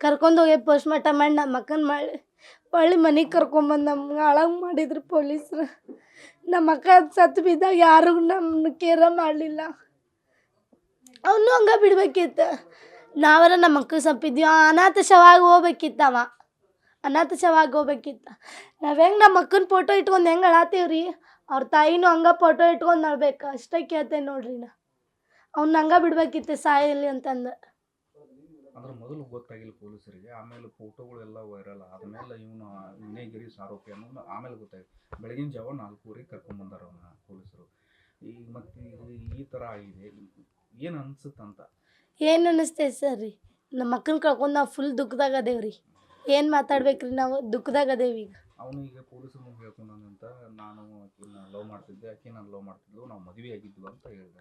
ಕರ್ಕೊಂಡು ಹೋಗಿ post mortem ಮಾಡಿ ನಮ್ಮ ಅಕ್ಕನ ಮಾಡಿ ಹೊಳ್ಳಿ ಮನೆಗೆ ಕರ್ಕೊಂಬಂದು ನಮ್ಗೆ ಹಾಳಾಗಿ ಮಾಡಿದ್ರು ಪೊಲೀಸರು. ನಮ್ಮ ಅಕ್ಕ ಸತ್ತು ಬಿದ್ದಾಗ ಯಾರೂ ನಮ್ಮನ್ನ ಕೇರ ಮಾಡಲಿಲ್ಲ. ಅವನು ಹಂಗೆ ಬಿಡ್ಬೇಕಿತ್ತು. ನಾವರ ನಮ್ಮ ಅಕ್ಕ ಸಪ್ಪಿದ್ವಿ ಅನಾಥ ಶವಾಗಿ ಹೋಗ್ಬೇಕಿತ್ತು ಅವ. ಅನಾಥ ಶವಾಗಿ ಹೋಗ್ಬೇಕಿತ್ತ. ನಾವು ಹೆಂಗೆ ನಮ್ಮ ಅಕ್ಕನ ಫೋಟೋ ಇಟ್ಕೊಂಡು ಹೆಂಗೆ ಅಳಾತೀವ್ರಿ? ಅವ್ರ ತಾಯಿನೂ ಹಂಗೆ ಫೋಟೋ ಇಟ್ಕೊಂಡು ಅಳ್ಬೇಕು. ಅಷ್ಟೇ ಕೇಳ್ತೇನೆ ನೋಡ್ರಿ ನಾ. ಅವ್ನ ಹಂಗೆ ಬಿಡ್ಬೇಕಿತ್ತು ಸಾಯಲ್ಲಿ ಅಂತಂದು. ಮೊದಲು ಗೊತ್ತಾಗಿಲ್ಲ ಪೊಲೀಸರಿಗೆ ಆಮೇಲೆ ಫೋಟೋಗಳೆಲ್ಲ ವೈರಲ್ ಆದ್ಮೇಲೆ ಇವನು ಇವನೇ ಗಿರೀಶ್ ಆರೋಪಿ ಅನ್ನೋದು ಆಮೇಲೆ ಗೊತ್ತಾಯ್ತು. ಬೆಳಗಿನ ಜಾವ ನಾಲ್ಕೂವರೆಗೆ ಕರ್ಕೊಂಬಂದಾರ ಅವನ ಪೊಲೀಸರು. ಈಗ ಮತ್ತೆ ಈ ಥರ ಆಗಿದೆ. ಏನು ಅನ್ಸುತ್ತಂತ ಏನು ಅನ್ನಿಸ್ತೈತೆ ಸರ್ ರೀ ನಮ್ಮ ಅಕ್ಕನ ಕಳ್ಕೊಂಡು ನಾವು ಫುಲ್ ದುಃಖದಾಗ ಅದೇವ್ರಿ. ಏನು ಮಾತಾಡ್ಬೇಕ್ರಿ ನಾವು? ದುಃಖದಾಗ ಅದೇವಿ ಈಗ. ಅವನು ಈಗ ಪೊಲೀಸರು ಮುಂದೆ ಹೇಳ್ಕೊಂಡಂತ ನಾನು ಆಕಿನ ಲವ್ ಮಾಡ್ತಿದ್ದೆ ಆಕೆ ನಾನು ಲವ್ ಮಾಡ್ತಿದ್ಲು ನಾವು ಮದುವೆ ಆಗಿದ್ವು ಅಂತ ಹೇಳಿದ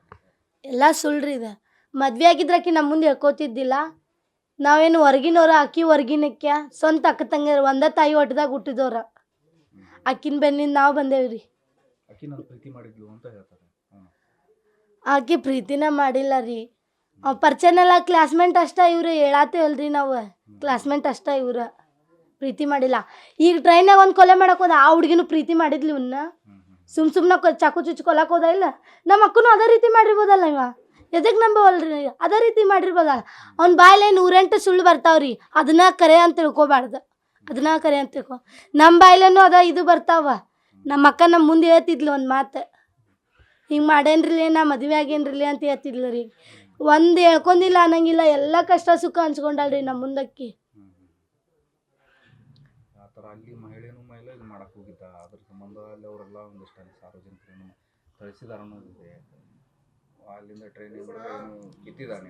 ಎಲ್ಲ ಸುಳ್ರಿ ಇದು. ಮದ್ವೆ ಆಗಿದ್ರೆ ಆಕಿ ನಮ್ಮ ಮುಂದೆ ಹೇಳ್ಕೊತಿದ್ದಿಲ್ಲ. ನಾವೇನು ಹೊರಗಿನವ್ರ ಅಕ್ಕಿ ಹೊರ್ಗಿನಕ್ಯ ಸ್ವಂತ ಅಕ್ಕ ತಂಗಿಯರು ಒಂದೇ ತಾಯಿ ಹೊಟ್ಟದಾಗ ಹುಟ್ಟಿದವ್ರ. ಅಕ್ಕಿನ ಬೆನ್ನಿಂದ ನಾವು ಬಂದೇವ್ರಿ. ಆಕೆ ಪ್ರೀತಿನ ಮಾಡಿಲ್ಲ ರೀ ಅವ್ ಪರಿಚಯನೆಲ್ಲ ಕ್ಲಾಸ್ಮೇಟ್ ಅಷ್ಟ ಇವ್ರು ಹೇಳತ್ತೇವಲ್ರಿ ನಾವು. ಕ್ಲಾಸ್ಮೇಟ್ ಅಷ್ಟ ಇವ್ರು. ಪ್ರೀತಿ ಮಾಡಿಲ್ಲ. ಈಗ ಟ್ರೈನಾಗ ಒಂದು ಕೊಲೆ ಮಾಡಕ್ ಹೋದ ಆ ಹುಡುಗಿನ ಪ್ರೀತಿ ಮಾಡಿದ್ಲಿ ಇವನ್ನ ಸುಮ್ ಸುಮ್ಮನೆ ಚಾಕು ಚುಚ್ಚು ಕೊಲಕ್ಕೆ ಹೋದ ಇಲ್ಲ? ನಮ್ಮ ಅಕ್ಕನೂ ಅದೇ ರೀತಿ ಮಾಡಿರ್ಬೋದಲ್ಲ ಇವ. ಎದಕ್ಕೆ ನಂಬವಲ್ರಿ? ಅದೇ ರೀತಿ ಮಾಡಿರ್ಬೋದ? ಅವ್ನ ಬಾಯಲ್ಲಿ ನೂರೆಂಟು ಸುಳ್ಳು ಬರ್ತಾವ್ರಿ. ಅದನ್ನ ಕರೆ ಅಂತ ತಿಳ್ಕೊಬಾರ್ದು. ಅದನ್ನ ಕರೆ ಅಂತ ತಿಳ್ಕೊ. ನಮ್ಮ ಬಾಯ್ಲೇನು ಅದ, ಇದು ಬರ್ತಾವ. ನಮ್ಮ ಅಕ್ಕ ನಮ್ಮ ಮುಂದೆ ಹೇಳ್ತಿದ್ಲು ಒಂದು ಮಾತು. ಹಿಂಗೆ ಮಾಡೇನ್ರಿ ನಾ ಮದುವೆ ಆಗೇನ್ರಿ ಅಂತ ಹೇಳ್ತಿದ್ಲು ರೀ. ಒಂದು ಹೇಳ್ಕೊಂಡಿಲ್ಲ ಅನ್ನಂಗಿಲ್ಲ, ಎಲ್ಲ ಕಷ್ಟ ಸುಖ ಹಂಚ್ಕೊಂಡಲ್ರಿ ನಮ್ಮ ಮುಂದಕ್ಕಿ. ಅಲ್ಲಿ ಹೋಗಿದ್ದ. ಅದ್ರ ಸಂಬಂಧ ಅಲ್ಲಿ ಅವರೆಲ್ಲ ಒಂದಿಷ್ಟು ಅಲ್ಲಿಂದ ಟ್ರೈನಿಂಗ್ ಏನು ಕಿತ್ತಿದ್ದಾನೆ.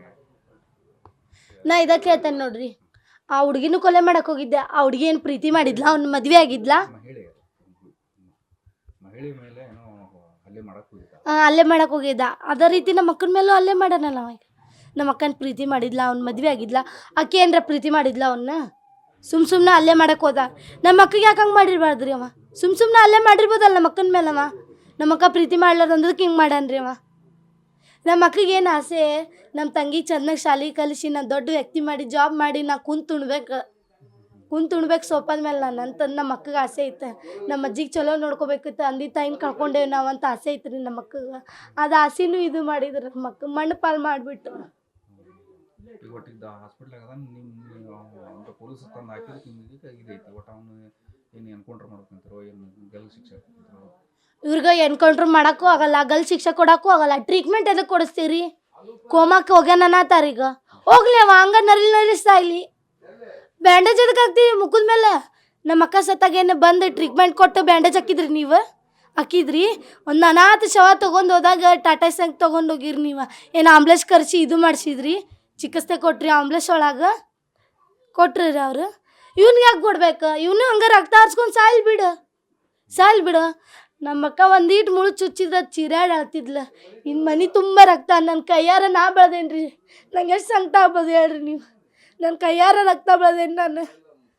ನಾ ಇದಕ್ಕೆ ಹೇಳ್ತೇನೆ ನೋಡ್ರಿ. ಆ ಹುಡ್ಗಿನೂ ಕೊಲೆ ಮಾಡಕ್ ಹೋಗಿದ್ದೆ. ಆ ಹುಡುಗಿ ಏನು ಪ್ರೀತಿ ಮಾಡಿದ್ಲ? ಅವ್ನ ಮದ್ವೆ ಆಗಿದ್ಲ? ಮಹಿಳೆ ಮಹಿಳೆ ಮೇಲೆ ಏನೋ ಹಲ್ಲೆ ಮಾಡಕ್ಕೆ ಹೋಗಿದ್ದ. ಆ, ಅಲ್ಲೇ ಮಾಡಕ್ ಹೋಗಿದ್ದ. ಅದೇ ರೀತಿ ನಮ್ಮ ಅಕ್ಕನ ಮೇಲೂ ಅಲ್ಲೇ ಮಾಡನಲ್ಲ ಅವ ನಮ್ಮ ಅಕ್ಕನ ಪ್ರೀತಿ ಮಾಡಿದ್ಲ? ಅವ್ನ ಮದ್ವೆ ಆಗಿದ್ಲ? ಅಕ್ಕಿ ಏನ್ರ ಪ್ರೀತಿ ಮಾಡಿದ್ಲ ಅವನ್ನ ಸುಮ್ ಸುಮ್ನ ಅಲ್ಲೇ ಮಾಡಕ್ ಹೋದ. ನಮ್ಮ ಅಕ್ಕಗೆ ಯಾಕೆ ಹಂಗೆ ಮಾಡಿರ್ಬಾರ್ದ್ರಿ ಅವ? ಸುಮ್ ಸುಮ್ನ ಅಲ್ಲೇ ಮಾಡಿರ್ಬೋದಲ್ಲ ನಮ್ಮ ಅಕ್ಕನ ಮೇಲೆ ಅವ ನಮ್ಮ ಅಕ್ಕ ಪ್ರೀತಿ ಹಿಂಗೆ ಮಾಡ್ಯಾನ್ರಿ ಅವ? ನಮ್ಮ ಮಕ್ಳಿಗೆ ಏನು ಆಸೆ ನಮ್ಮ ತಂಗಿ ಚೆನ್ನಾಗಿ ಶಾಲೆ ಕಲಿಸಿ ನಾನು ದೊಡ್ಡ ವ್ಯಕ್ತಿ ಮಾಡಿ ಜಾಬ್ ಮಾಡಿ ನಾ ಕುಂತು ಉಣ್ಬೇಕು ಕುಂತು ಉಣ್ಬೇಕು ಸೋಪಾದ ಮೇಲೆ ನಾನು ಅಂತಂದು ನಮ್ಮ ಮಕ್ಕಳಿಗೆ ಆಸೆ ಐತೆ ನಮ್ಮ ಅಜ್ಜಿಗೆ ಚಲೋ ನೋಡ್ಕೋಬೇಕಿತ್ತು ಅಂದಿ ತಾಯಿನ ಕಳ್ಕೊಂಡೇವು ನಾವು ಅಂತ ಆಸೆ ಐತ್ರಿ ನಮ್ಮ ಅಕ್ಕಗೆ ಅದು ಆಸೆನೂ ಇದು ಮಾಡಿದ್ರು ಮಕ್ಕ ಮಣ್ಣು ಪಾಲು ಮಾಡಿಬಿಟ್ಟು ಈಗ ಒಟ್ಟಿಗೆ ಹಾಸ್ಪಿಟ್ಲಾಗ ನಿಮ್ಮ ಪೊಲೀಸ್ ತಂದು ನಿಮಗೆ ಇದೈತಿ ಒಟ್ಟು ಅವನು ಏನು ಏನು ಗಲ್ ಇವ್ರಿಗೆ ಎನ್ಕೌಂಟ್ರ್ ಮಾಡೋಕ್ಕೂ ಆಗಲ್ಲ ಗಲ್ ಶಿಕ್ಷೆ ಕೊಡೋಕ್ಕೂ ಆಗಲ್ಲ ಟ್ರೀಟ್ಮೆಂಟ್ ಎದಕ್ಕೆ ಕೊಡಿಸ್ತೀರಿ? ಕೋಮಕ್ಕೆ ಹೋಗ್ಯಾನ ಅನ್ನತ್ತಾರ ಈಗ. ಹೋಗ್ಲಿ ಅವ, ಹಂಗ ನರಿಸ್ತಾ ಇಲ್ಲಿ. ಬ್ಯಾಂಡೇಜ್ ಎದಕ್ಕೆ ಹಾಕ್ತೀವಿ ಮುಖದ ಮೇಲೆ? ನಮ್ಮ ಅಕ್ಕ ಸತ್ತಾಗ ಏನು ಬಂದು ಟ್ರೀಟ್ಮೆಂಟ್ ಕೊಟ್ಟು ಬ್ಯಾಂಡೇಜ್ ಹಾಕಿದ್ರಿ ನೀವು? ಹಾಕಿದ್ರಿ? ಒಂದು ಅನಾಥ ಶವ ತೊಗೊಂಡು ಹೋದಾಗ ಟಾಟಾ ಸಂಗ್ ತೊಗೊಂಡು ಹೋಗಿರಿ ನೀವು. ಏನು ಆಂಬ್ಲೆನ್ಸ್ ಕರೆಸಿ ಇದು ಮಾಡಿಸಿದ್ರಿ? ಚಿಕಿತ್ಸೆ ಕೊಟ್ರಿ ಆಂಬ್ಲೆನ್ಸ್ ಒಳಗೆ? ಕೊಟ್ರಿ ಅವ್ರು? ಇವ್ನಿಗೆ ಯಾಕೆ ಕೊಡ್ಬೇಕು? ಇವನು ಹಂಗೆ ರಕ್ತ ಹರ್ಸ್ಕೊಂಡು ಸಾಯ್ಲಿ ಬಿಡು. ಸಾಯ್ಲಿ ಬಿಡು. ನಮ್ಮ ಅಕ್ಕ ಒಂದೀಟ್ ಮುಳು ಚುಚ್ಚಿದ್ರೆ ಚಿರಾಡ್ ಅಳ್ತಿದ್ಲ. ಇನ್ನು ಮನೆ ತುಂಬ ರಕ್ತ. ನನ್ನ ಕೈಯಾರ ನಾ ಬೆಳ್ದೇನ್ರಿ. ನಂಗೆ ಎಷ್ಟು ಸಂಕಟ ಆಗ್ಬೋದು ಹೇಳ್ರಿ ನೀವು. ನನ್ನ ಕೈಯಾರ ರಕ್ತ ಬೆಳೆದೇನು ನಾನು.